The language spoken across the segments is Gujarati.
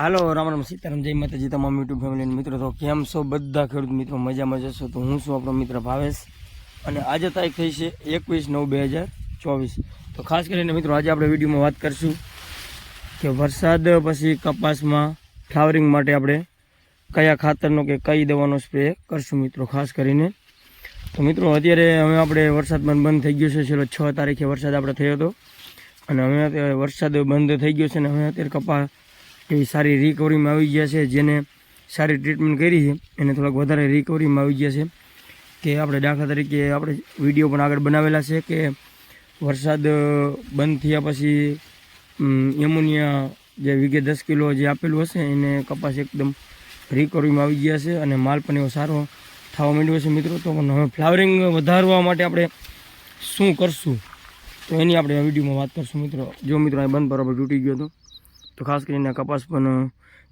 હાલો, રામ રામ, સીતારામ, જય માતાજી, તમામ યુટ્યુબ ફેમિલી મિત્રો. તો કેમ છો બધા ખેડૂત મિત્રો? મજામાં જશો તો હું છું આપણો મિત્ર ભાવેશ. અને આજે તારીખ થઈ છે એકવીસ નવ બે હજાર ચોવીસ. તો ખાસ કરીને મિત્રો, આજે આપણે વિડીયોમાં વાત કરીશું કે વરસાદ પછી કપાસમાં ફ્લાવરિંગ માટે આપણે કયા ખાતરનો કે કઈ દવાનો સ્પ્રે કરશું મિત્રો, ખાસ કરીને. તો મિત્રો, અત્યારે હવે આપણે વરસાદ બંધ થઈ ગયો છે. છેલ્લો છ તારીખે વરસાદ આપણે થયો હતો. અને હવે અત્યારે વરસાદ બંધ થઈ ગયો છે અને હવે અત્યારે કપા એવી સારી રિકવરીમાં આવી ગયા છે, જેને સારી ટ્રીટમેન્ટ કરી છે, એને થોડાક વધારે રિકવરીમાં આવી ગયા છે કે આપણે દાખલા તરીકે આપણે વીડિયો પણ આગળ બનાવેલા છે કે વરસાદ બંધ થયા પછી એમોનિયા જે વીઘે દસ કિલો જે આપેલું હશે, એને કપાસ એકદમ રિકવરીમાં આવી ગયા છે અને માલ પણ એવો સારો થવા માંડ્યો છે મિત્રો. તો હવે ફ્લાવરિંગ વધારવા માટે આપણે શું કરશું? તો એની આપણે આ વિડીયોમાં વાત કરશું મિત્રો. જો મિત્રો આ બંધ બરાબર તૂટી ગયો હતો તો ખાસ કરીને કપાસ પણ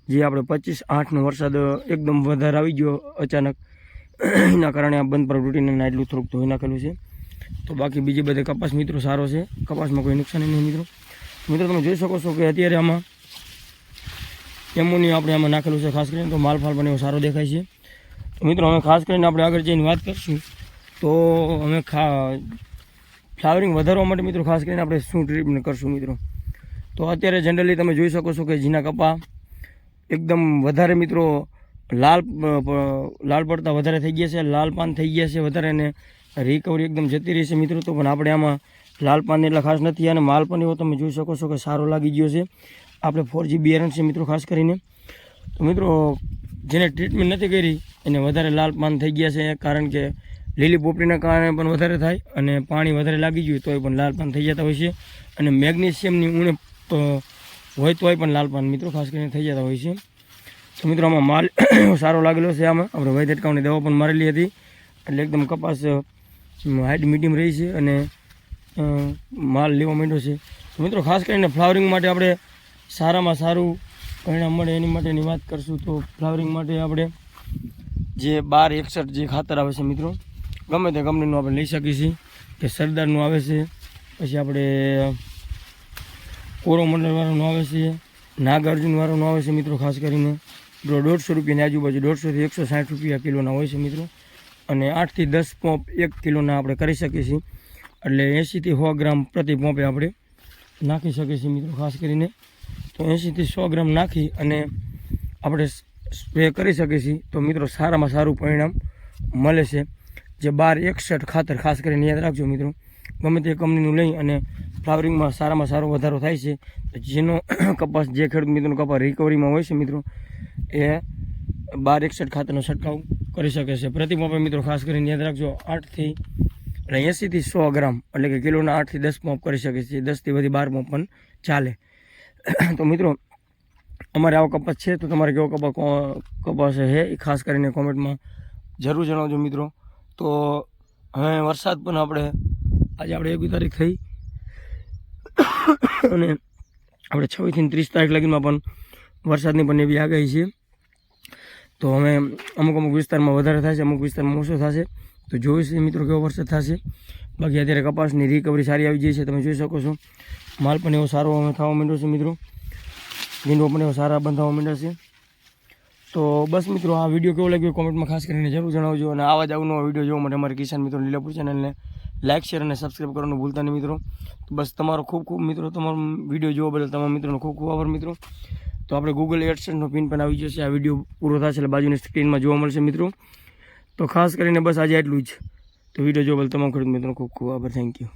જે આપણે પચીસ આઠનો વરસાદ એકદમ વધારે આવી ગયો અચાનક. એના કારણે આ બંધ પર તૂટીને ના એટલું થોડુંક ધોઈ નાખેલું છે. તો બાકી બીજી બધે કપાસ મિત્રો સારો છે. કપાસમાં કોઈ નુકસાન નહીં મિત્રો. મિત્રો, તમે જોઈ શકો છો કે અત્યારે આમાં એમોનિયા આપણે આમાં નાખેલું છે. ખાસ કરીને તો માલ ફાલ પણ એવો સારો દેખાય છે. તો મિત્રો અમે ખાસ કરીને આપણે આગળ જઈને વાત કરીશું. તો અમે ખા ફ્લાવરિંગ વધારવા માટે મિત્રો ખાસ કરીને આપણે શું ટ્રીટમેન્ટ કરશું મિત્રો? તો અત્યારે જનરલી તમે જોઈ શકો છો કે જીના કપા એકદમ વધારે મિત્રો લાલ લાલ પડતા વધારે થઈ ગયા છે, લાલ પાન થઈ ગયા છે વધારે અને રિકવરી એકદમ જતી રહી છે મિત્રો. તો પણ આપણે આમાં લાલ પાન એટલા ખાસ નથી અને માલ પણ એવો તમે જોઈ શકો છો કે સારો લાગી ગયો છે. આપણે ફોર જીબી છે મિત્રો ખાસ કરીને. તો મિત્રો, જેને ટ્રીટમેન્ટ નથી કરી, એને વધારે લાલ પાન થઈ ગયા છે. કારણ કે લીલી પોપડીના કારણે પણ વધારે થાય અને પાણી વધારે લાગી ગયું, તોય પણ લાલ પાન થઈ જતા હોય છે. અને મેગ્નેશિયમની ઉણપ અ, હોય તો હોય પણ લાલ પાન મિત્રો ખાસ કરીને થઈ જતા હોય છે. તો મિત્રો આમાં માલ સારો લાગેલો છે આમાં. આપણે વૈદ અટકાવની દવા પણ મારેલી હતી. એટલે એકદમ કપાસ હાઈટ મીડિયમ રહી છે અને માલ લેવા માંડ્યો છે. તો મિત્રો ખાસ કરીને ફ્લાવરિંગ માટે આપણે સારામાં સારું પરિણામ મળે એની માટેની વાત કરશું તો ફ્લાવરિંગ માટે આપણે જે બાર એકસઠ જે ખાતર આવે છે મિત્રો ગમે તે કંપનીનું આપણે લઈ શકીએ છીએ. કે સરદારનું આવે છે. પછી આપણે કોરોમંડળવાળાનું આવે છે નાગાર્જુનવાળાનું આવે છે મિત્રો, ખાસ કરીને. દોઢસો રૂપિયાની આજુબાજુ, દોઢસોથી એકસો સાઠ રૂપિયા કિલોના હોય છે મિત્રો. અને આઠથી દસ પોંપ એક કિલોના આપણે કરી શકીએ છીએ. એટલે એંશીથી સો ગ્રામ પ્રતિ પોંપે આપણે નાખી શકીએ છીએ મિત્રો, ખાસ કરીને. તો એંશીથી સો ગ્રામ નાખી અને આપણે સ્પ્રે કરી શકીએ છીએ. તો મિત્રો, સારામાં સારું પરિણામ મળે છે. જે બાર એકસઠ ખાતર, ખાસ કરીને યાદ રાખજો મિત્રો. ગમે તે કંપનીનું લઈ અને ફ્લાવરિંગમાં સારામાં સારો વધારો થાય છે. જેનો કપાસ જે ખેડૂત મિત્રોનો કપાસ રિકવરીમાં હોય છે મિત્રો, એ બાર એકસઠ ખાતરનો છંટકાવ કરી શકે છે. પ્રતિ પંપે મિત્રો ખાસ કરીને યાદ રાખજો, આઠથી અને એંસીથી સો ગ્રામ એટલે કે કિલોના આઠથી દસ પંપ કરી શકે છે. દસથી વધી બાર પંપ પણ ચાલે. તો મિત્રો, અમારે આવો કપાસ છે તો તમારે કેવો કપાસ કપાસ છે એ ખાસ કરીને કોમેન્ટમાં જરૂર જણાવજો મિત્રો. તો હવે વરસાદ પણ આપણે, આજે આપણે એકવી તારીખ થઈ. અને આપણે છવ્વીસથી ત્રીસ તારીખ લગીમાં પણ વરસાદની પણ એવી આગાહી છે. તો હવે અમુક અમુક વિસ્તારમાં વધારે થશે, અમુક વિસ્તારમાં ઓછો થશે. તો જોઈશું મિત્રો કેવો વરસાદ થશે. બાકી અત્યારે કપાસની રિકવરી સારી આવી જાય છે, તમે જોઈ શકો છો. માલ પણ એવો સારો અમે થવા માંડ્યો છે મિત્રો. વિન્ડો પણ એવો સારા બંધાવા માંડ્યા છે. તો બસ મિત્રો, આ વીડિયો કેવો લાગ્યો? કોમેન્ટમાં ખાસ કરીને જરૂર જણાવજો અને આવા જ અવનવા વીડિયો જોવા માટે અમારી કિસાન મિત્રો લીલાપુર ચેનલને લાઇક શેર અને સબસ્ક્રાઈબ કરવાનું ભૂલતા નહીં મિત્રો. તો બસ તમારો ખૂબ ખૂબ મિત્રો, તમારો વીડિયો જોવા બદલ તમારા મિત્રોનો ખૂબ ખૂબ આભાર મિત્રો. તો આપણે ગૂગલ એડસેન્સનો પિન પણ આવી જશે. આ વીડિયો પૂરો થશે એટલે બાજુની સ્ક્રીનમાં જોવા મળશે મિત્રો. તો ખાસ કરીને બસ આજે એટલું જ. તો વીડિયો જોવા બદલ તમામ ખેડૂત મિત્રો ખૂબ ખૂબ આભાર. Thank you